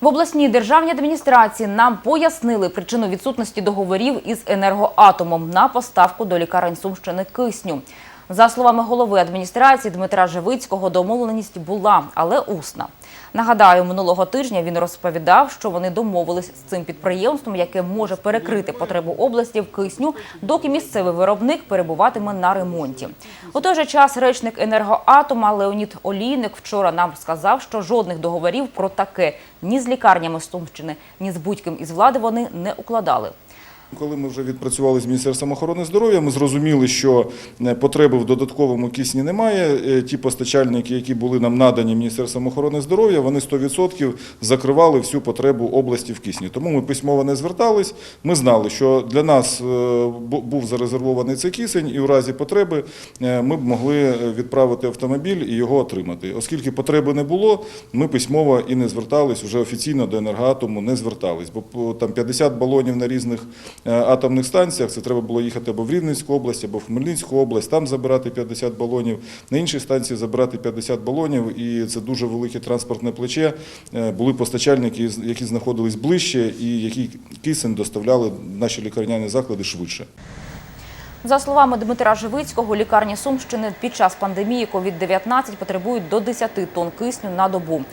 В обласній державній адміністрації нам пояснили причину відсутності договорів із енергоатомом на поставку до лікарень Сумщини кисню. За словами голови адміністрації Дмитра Живицького, домовленість була, але усна. Нагадаю, минулого тижня він розповідав, що вони домовились з цим підприємством, яке може перекрити потребу області в кисню, доки місцевий виробник перебуватиме на ремонті. У той же час речник енергоатома Леонід Олійник вчора нам сказав, що жодних договорів про таке ні з лікарнями Сумщини, ні з будь-ким із влади вони не укладали. Коли ми вже відпрацювали з Міністерством охорони здоров'я, ми зрозуміли, що е, потреби в додатковому кисні немає. Е, Ті постачальники, які були нам надані Міністерством охорони здоров'я, вони 100% закривали всю потребу області в кисні. Тому ми письмово не звертались. Ми знали, що для нас е, був зарезервований цей кисень, і у разі потреби ми б могли відправити автомобіль і його отримати. Оскільки потреби не було, ми письмово і не звертались, вже офіційно до енергоатому не звертались, бо там 50 балонів на різних атомних станціях, це треба було їхати або в Рівненську область, або в Хмельницьку область, там забирати 50 балонів, на іншій станції забирати 50 балонів, і це дуже велике транспортне плече. Е, Були постачальники, які знаходились ближче і які кисень доставляли наші лікарняні заклади швидше. За словами Дмитра Живицького, лікарні Сумщини під час пандемії COVID-19 потребують до 10 тонн кисню на добу.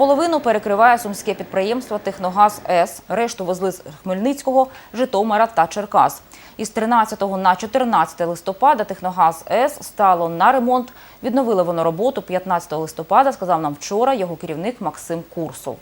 Половину перекриває сумське підприємство Техногаз С. Решту везли з Хмельницького, Житомира та Черкас. Із 13 на 14 листопада Техногаз С стало на ремонт. Відновили воно роботу 15 листопада, сказав нам вчора його керівник Максим Курсов.